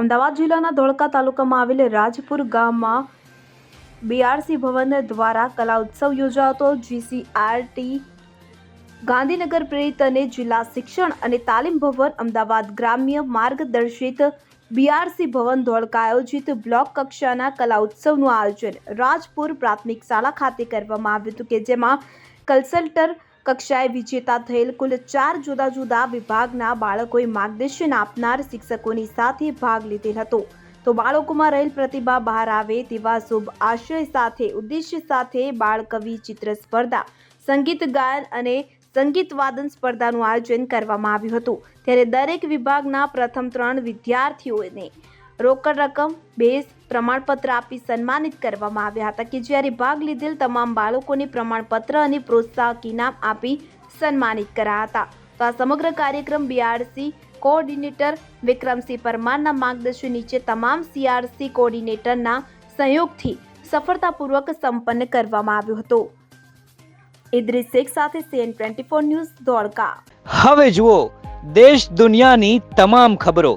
અમદાવાદ જિલ્લાના ધોળકા તાલુકામાં આવેલ રાજપુર ગામમાં બીઆરસી ભવન દ્વારા કલા ઉત્સવ યોજાતો. જીસીઆરટી ગાંધીનગર પ્રેરિત અને જિલ્લા શિક્ષણ અને તાલીમ ભવન અમદાવાદ ગ્રામ્ય માર્ગદર્શિત બીઆરસી ભવન ધોળકા આયોજિત બ્લોક કક્ષાના કલા ઉત્સવનું આયોજન રાજપુર પ્રાથમિક શાળા ખાતે કરવામાં આવ્યું હતું કે જેમાં કલ્સલ્ટર કક્ષાએ વિજેતા થયેલ કુલ ચાર જુદા જુદા વિભાગના બાળકોએ માર્ગદર્શન આપનાર શિક્ષકોની સાથે ભાગ લીધેલ હતો. તો બાળકોમાં રહેલ પ્રતિભા બહાર આવે તેવા શુભ આશય સાથે, ઉદ્દેશ્ય સાથે બાળ કવિ ચિત્ર સ્પર્ધા સંગીત ગાયન અને સંગીત વાદન સ્પર્ધાનું આયોજન કરવામાં આવ્યું હતું. ત્યારે દરેક વિભાગના પ્રથમ ત્રણ વિદ્યાર્થીઓને રોકડ રકમ, બેઝ પ્રમાણપત્ર આપી સન્માનિત કરવામાં આવ્યા હતા કે જ્યારે ભાગ લીધેલ તમામ બાળકોને પ્રમાણપત્ર અને પ્રોત્સાહક ઇનામ આપી સન્માનિત કર્યા હતા. તો આ સમગ્ર કાર્યક્રમ બીઆરસી કોઓર્ડિનેટર વિક્રમસિંહ પરમારના માર્ગદર્શન નીચે તમામ સીઆરસી કોઓર્ડિનેટરના સહયોગથી સફળતાપૂર્વક સંપન્ન કરવામાં આવ્યો હતો. ઇદ્રિસ શેખ સાથે CN twenty four news Dholka હવે જુઓ, દેશ દુનિયાની તમામ ખબરો.